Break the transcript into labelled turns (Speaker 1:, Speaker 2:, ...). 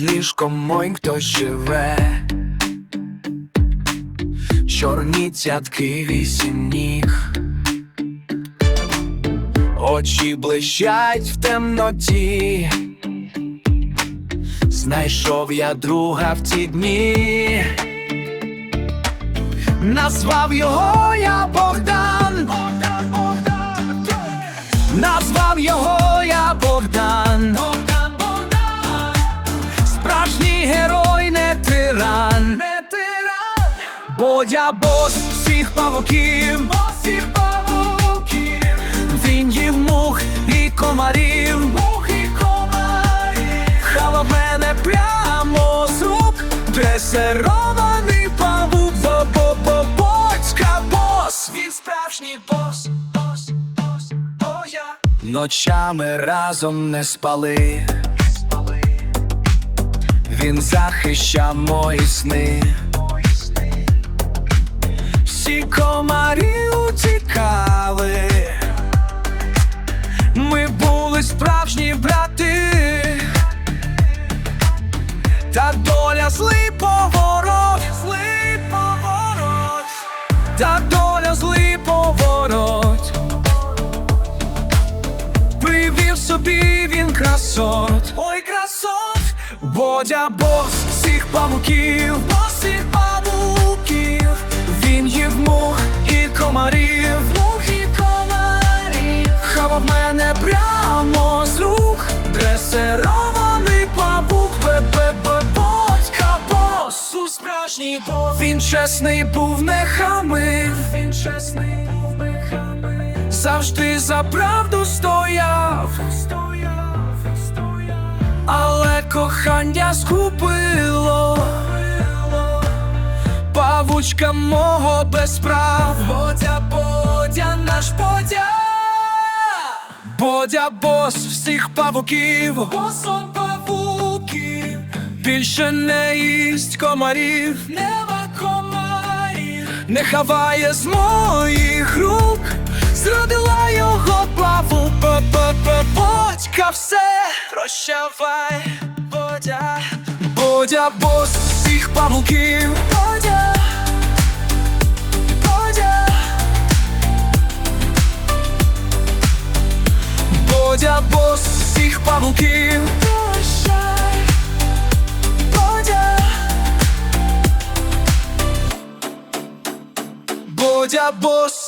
Speaker 1: ліжком мой хтось живе. Чорні цятки вісім ніг, очі блищать в темноті. Знайшов я друга в ті дні, назвав його я Богдан, назвав його я Богдан, Богдан, Богдан, бо я бос всіх павуків, всіх павуків, він їв мух і комарів, мух і комарів, хава мене прямо з рук, дресирований павук, бо бо бо боцька бос, він справжній бос, бос, бос, бо я. Ночами разом не спали. Він захищав мої сни. Всі комарі утікали. Ми були справжні брати. Та доля злий поворот, злий поворот, та доля злий поворот. Привів собі він красот, ой красот, Бодя бос всіх павуків, він чесний був, не хамив, він чесний був, не хамив, завжди за правду стояв, стояв, стояв, але кохання згубило. Павучка мого без прав. Бодя, Бодя, наш Бодя. Бодя бос всіх павуків. Босом павуків. Більше не їсть комарів. Нема комарів Не хаває з моїх рук Зродила його плаву. Бодька все Прощавай, Бодя Бодя бос всіх павуків Бодя Бодя Бодя бос всіх павуків Бодя бос